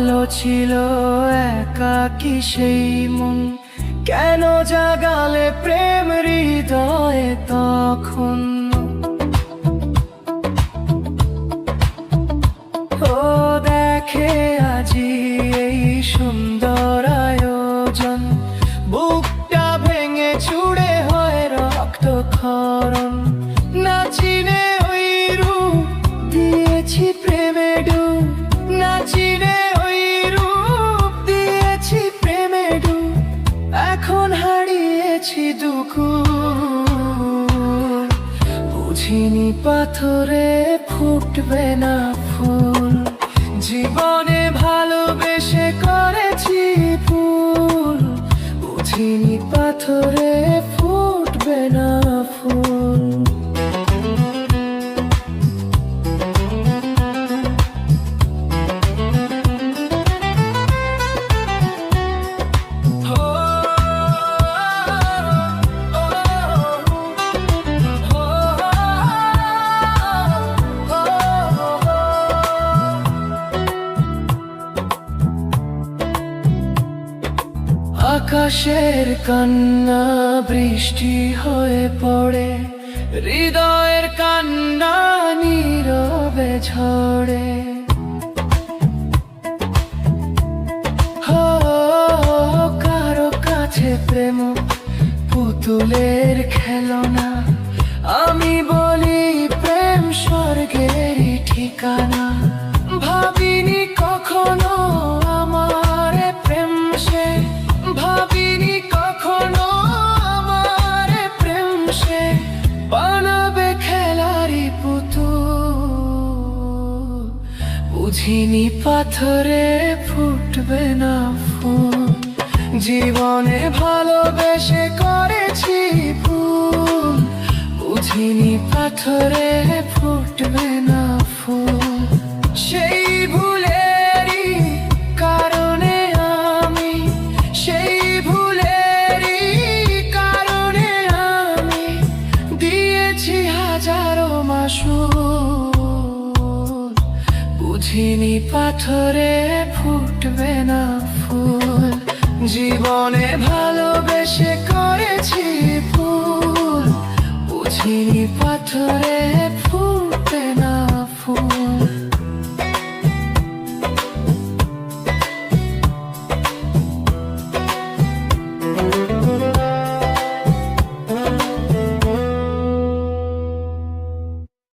ভালো ছিল একাকি সেই মন? কেন জাগালে প্রেম হৃদয়ে তখন? বুঝিনি পাথরে ফুটবে না ফুল। জীবনে ভালোবেসে করেছি ফুল বুঝিনি পাথরে আকাশের কান্না বৃষ্টি হয়ে পড়ে। হৃদয়ের কান্না নীরবে হো, কারও কাছে প্রেম পুতুলের খেলনা। আমি বলি প্রেম স্বর্গেরই ঠিকানা। বুঝিনি পাথরে ফুটবে না ফুল। জীবনে ভালোবেসে করেছি ফুল বুঝিনি পাথরে ফুটবে না ফুল। পাথরে ফুটবে না ফুল। জীবনে ভালোবেসে করেছি ফুল বুঝিনি পাথরে